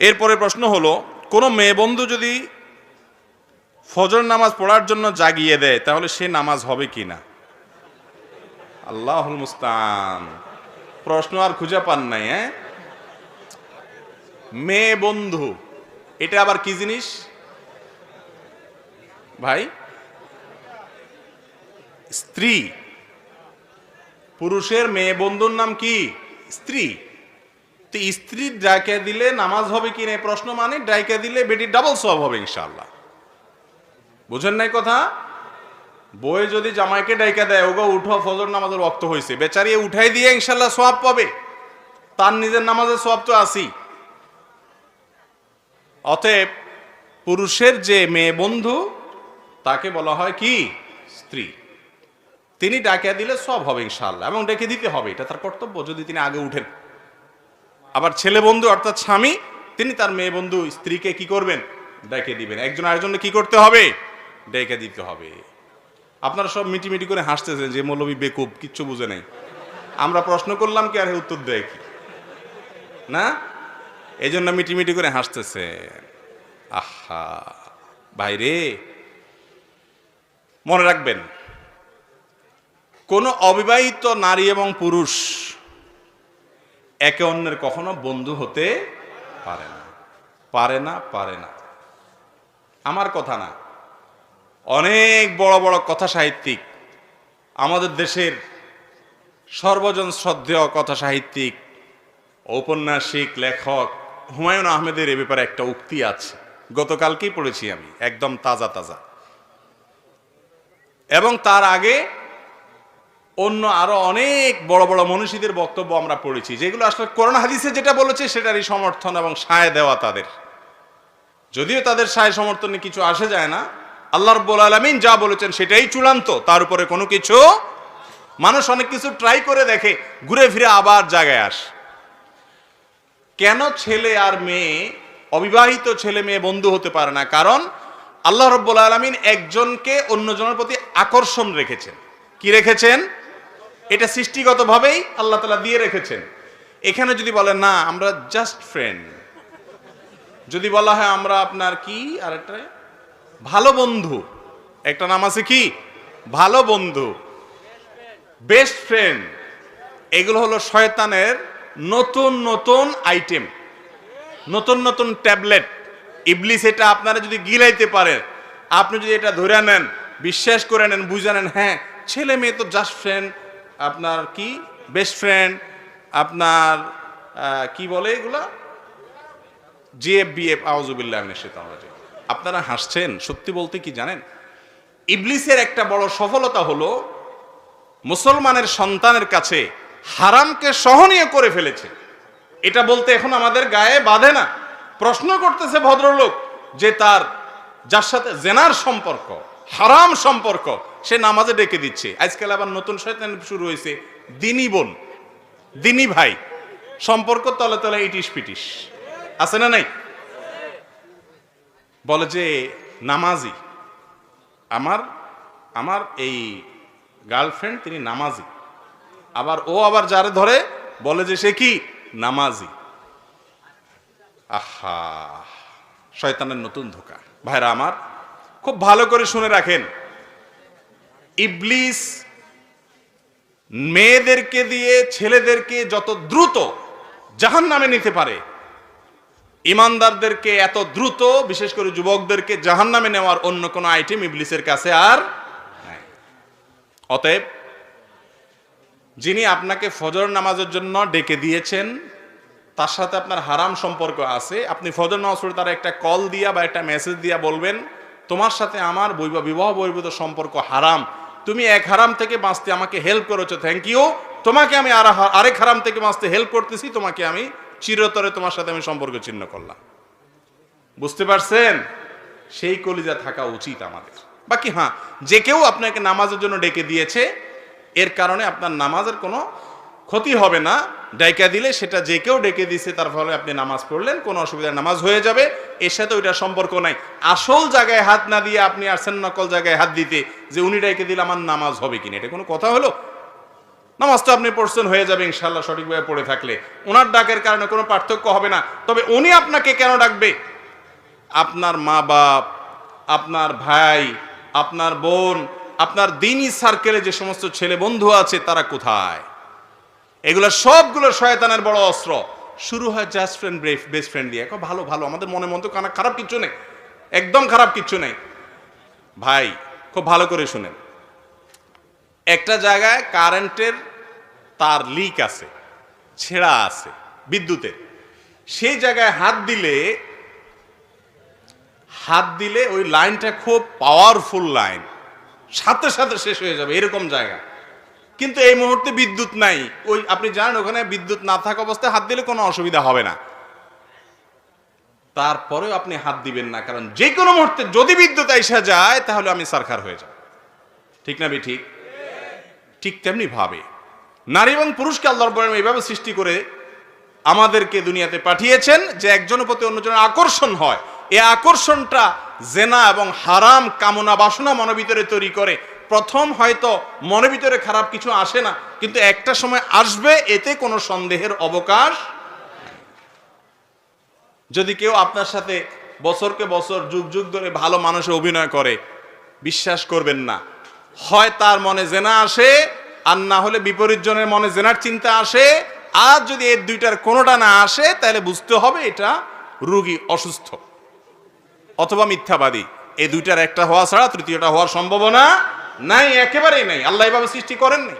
এরপরে প্রশ্ন হলো, কোনো মেয়ে বন্ধু যদি ফজর নামাজ পড়ার জন্য জাগিয়ে দেয়, তাহলে সে নামাজ হবে কি না? আল্লাহুল মুস্তান। প্রশ্ন আর খুঁজে পান নাই হ্যাঁ? মেয়ে বন্ধু, এটা আবার কি জিনিস? ভাই, স্ত্রী। পুরুষের মেয়ে বন্ধুর নাম কি? স্ত্রী। তো স্ত্রী ডাইকে দিলে নামাজ হবে কি না প্রশ্ন মানে ডাইকে দিলে বেটির ডাবল সব হবে ইনশাল্লাহ বুঝেন নাই কথা? বই যদি জামাইকে ডাইকা দেয়, ওগো উঠো, ফজর নামাজের রক্ত হয়েছে বেচারি উঠাই দিয়ে ইনশাল্লাহ সব পাবে। তার নিজের নামাজের সব তো আসি অতএব পুরুষের যে মেয়ে বন্ধু, তাকে বলা হয় কি? স্ত্রী। তিনি ডাকিয়া দিলে সব হবে ইনশাল্লাহ এবং ডেকে দিতে হবে, এটা তার কর্তব্য। যদি তিনি আগে উঠেন। আবার ছেলে বন্ধু অর্থাৎ স্বামী, তিনি তার মেয়ে বন্ধু, স্ত্রীকে কি করবেন? ডেকে দিবেন। একজন আরেকজনকে কি করতে হবে? ডেকে দিতে হবে। আপনারা সব মিটি মিটি করে হাসতেছেন যে মৌলবী বেকুব, কিচ্ছু বুঝে নেই। আমরা প্রশ্ন করলাম কি আর উত্তর দেয় কি? না? এই জন্য মিটি মিটি করে হাসতেছে আহা, ভাইরে, মনে রাখবেন, কোন অবিবাহিত নারী এবং পুরুষ একে অন্যের কখনো বন্ধু হতে পারে না। পারে না পারে না। আমার কথা না। অনেক বড় বড় কথা সাহিত্যিক, আমাদের দেশের সর্বজন শ্রদ্ধেয় কথা সাহিত্যিক, ঔপন্যাসিক লেখক হুমায়ুন আহমেদের এ ব্যাপারে একটা উক্তি আছে। গতকালকেই পড়েছি আমি, একদম তাজা তাজা। এবং তার আগে অন্য আরও অনেক বড় বড় মনীষীদের বক্তব্য আমরা পড়েছি, যেগুলো আসলে করোনা হাদিসে যেটা বলেছে সেটারই সমর্থন এবং সায় দেওয়া তাদের। যদিও তাদের সায় সমর্থনে কিছু আসে যায় না, আল্লাহ রব্বুল আলমিন যা বলেছেন সেটাই চূড়ান্ত, তার উপরে কোনো কিছু মানুষ অনেক কিছু ট্রাই করে দেখে, ঘুরে ফিরে আবার জায়গায় আস। কেন ছেলে আর মেয়ে, অবিবাহিত ছেলে মেয়ে বন্ধু হতে পারে না? কারণ আল্লাহ রব্বুল আলমিন একজনকে অন্যজনের প্রতি আকর্ষণ রেখেছেন। কি রেখেছেন? এটা সৃষ্টিগতভাবেই আল্লাহ তালা দিয়ে রেখেছেন। এখানে যদি বলে না, আমরা জাস্ট ফ্রেন্ড যদি বলা হয়, আমরা আপনার কি আর একটা? ভালো বন্ধু। একটা নাম আছে কি? ভালো বন্ধু। বেস্ট ফ্রেন্ড এগুলো হলো শয়তানের নতুন নতুন আইটেম নতুন নতুন ট্যাবলেট ইবলিস এটা আপনারা যদি গিলাইতে পারেন, আপনি যদি এটা ধরে নেন, বিশ্বাস করে নেন, বুঝে নেন হ্যাঁ ছেলে মেয়ে তো জাস্ট ফ্রেন্ড আপনার কি? বেস্ট ফ্রেন্ড আপনার কি বলে এগুলা? জিএফ বিএফ আউজুবিল্লাহ আপনারা হাসছেন? সত্যি বলতে কি জানেন? ইবলিসের একটা বড় সফলতা হলো, মুসলমানের সন্তানের কাছে হারামকে সহনীয় করে ফেলেছে। এটা বলতে এখন আমাদের গায়ে বাঁধে না। প্রশ্ন করতেছে ভদ্রলোক যে তার, যার সাথে জেনার সম্পর্ক। হারাম সম্পর্ক, সে নামাজে ডেকে দিচ্ছে। আজকাল আবার নতুন শয়তান শুরু হয়েছে। দিনী বোন, দিনী ভাই, সম্পর্ক তলে তলে ইটিস পিটিস আছে না নাই? বলে যে, নামাজি। আমার আমার এই গার্লফ্রেন্ড, তিনি নামাজি। আবার ও আবার যারে ধরে, বলে যে সে কি? নামাজি। আহা, শয়তানের নতুন ধোকা। ভাইরা আমার খুব ভালো করে শুনে রাখেন। ইবলিস মেয়েদেরকে দিয়ে ছেলেদেরকে যত দ্রুত জাহান নামে নিতে পারে, ইমানদারদেরকে এত দ্রুত, বিশেষ করে যুবকদেরকে জাহান নামে নেওয়ার অন্য কোনো আইটেম ইবলিসের কাছে আর অতএব, যিনি আপনাকে ফজর নামাজের জন্য ডেকে দিয়েছেন, তার সাথে আপনার হারাম সম্পর্ক আছে। আপনি ফজর নামাজ তার একটা কল দিয়া বা একটা মেসেজ দিয়া বলবেন তোমার সাথে আমার বৈব- বিবাহ বহির্ভূত সম্পর্ক হারাম। তুমি এক হারাম থেকে বাঁচতে আমাকে হেল্প করেছ থ্যাংক ইউ তোমাকে আমি আর আরেক হারাম থেকে বাঁচতে হেল্প করতেছি, তোমাকে আমি চিরতরে তোমার সাথে আমি সম্পর্ক ছিন্ন করলাম। বুঝতে পারছেন? সেই কলিজা থাকা উচিত আমাদের। বাকি হ্যাঁ যে কেউ আপনাকে নামাজের জন্য ডেকে দিয়েছে, এর কারণে আপনার নামাজের কোনো ক্ষতি হবে না। ডাইকা দিলে সেটা যে কেউ ডেকে দিছে, তার ফলে আপনি নামাজ পড়লেন, কোনো অসুবিধা নামাজ হয়ে যাবে। এর সাথে ওইটা সম্পর্ক নাই। আসল জায়গায় হাত না দিয়ে আপনি আসছেন নকল জায়গায় হাত দিতে যে উনি ডাইকে দিলে আমার নামাজ হবে কিনা, এটা কোনো কথা হলো? নামাজ তো আপনি পড়ছেন, হয়ে যাবে ইনশাল্লাহ সঠিকভাবে পড়ে থাকলে। ওনার ডাকের কারণে কোনো পার্থক্য হবে না। তবে উনি আপনাকে কেন ডাকবে? আপনার মা বাপ আপনার ভাই, আপনার বোন, আপনার দিনই সার্কেলে যে সমস্ত ছেলে বন্ধু আছে, তারা কোথায়? এগুলো সবগুলো শয়তানের বড় অস্ত্র। শুরু হয় জাস্ট ফ্রেন্ড বেস্ট ফ্রেন্ড দিয়ে। ভালো ভালো, আমাদের মনে মন তো খারাপ কিচ্ছু নেই। একদম খারাপ কিচ্ছু নেই। ভাই, খুব ভালো করে শুনেন। একটা জায়গায় কারেন্টের তার লিক আছে, ছেঁড়া আছে, বিদ্যুতের। সেই জায়গায় হাত দিলে হাত দিলে ওই লাইনটা খুব পাওয়ারফুল লাইন সাথে সাথে শেষ হয়ে যাবে, এরকম জায়গা। কিন্তু এই মুহূর্তে বিদ্যুৎ নাই। ওই আপনি জানেন, ওখানে বিদ্যুৎ না থাকা অবস্থায় হাত দিলে কোনো অসুবিধা হবে না। তারপরেও আপনি হাত দিবেন না, কারণ যে কোনো মুহূর্তে যদি বিদ্যুৎ আইসা যায়, তাহলে আমি সরকার হয়ে যাব। ঠিক না ঠিক ঠিক তেমনি ভাবে। নারী এবং পুরুষকে আল্লাহ রব্বুল এইভাবে সৃষ্টি করে আমাদেরকে দুনিয়াতে পাঠিয়েছেন যে একজনের প্রতি অন্যজনের আকর্ষণ হয়। এই আকর্ষণটা জেনা এবং হারাম কামনা বাসনা মনের ভিতরে তৈরি করে। প্রথম হয়তো মনের ভিতরে খারাপ কিছু আসে না, কিন্তু একটা সময় আসবে, এতে কোনো সন্দেহের অবকাশ যদি কেউ আপনার সাথে বছরকে বছর, যুগ যুগ ধরে ভালো মানুষে অভিনয় করে, বিশ্বাস করবেন না। হয় তার মনে জেনা আসে, আর না হলে বিপরীত জনের মনে জেনার চিন্তা আসে। আর যদি এর দুইটার কোনোটা না আসে, তাহলে বুঝতে হবে এটা রুগী অসুস্থ। অথবা মিথ্যাবাদী। এই দুইটার একটা হওয়া ছাড়া তৃতীয়টা হওয়ার সম্ভাবনা নাই, একেবারেই নাই। আল্লাহ এভাবে সৃষ্টি করেননি।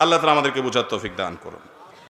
আল্লাহ তালা আমাদেরকে বোঝার তৌফিক দান করুন।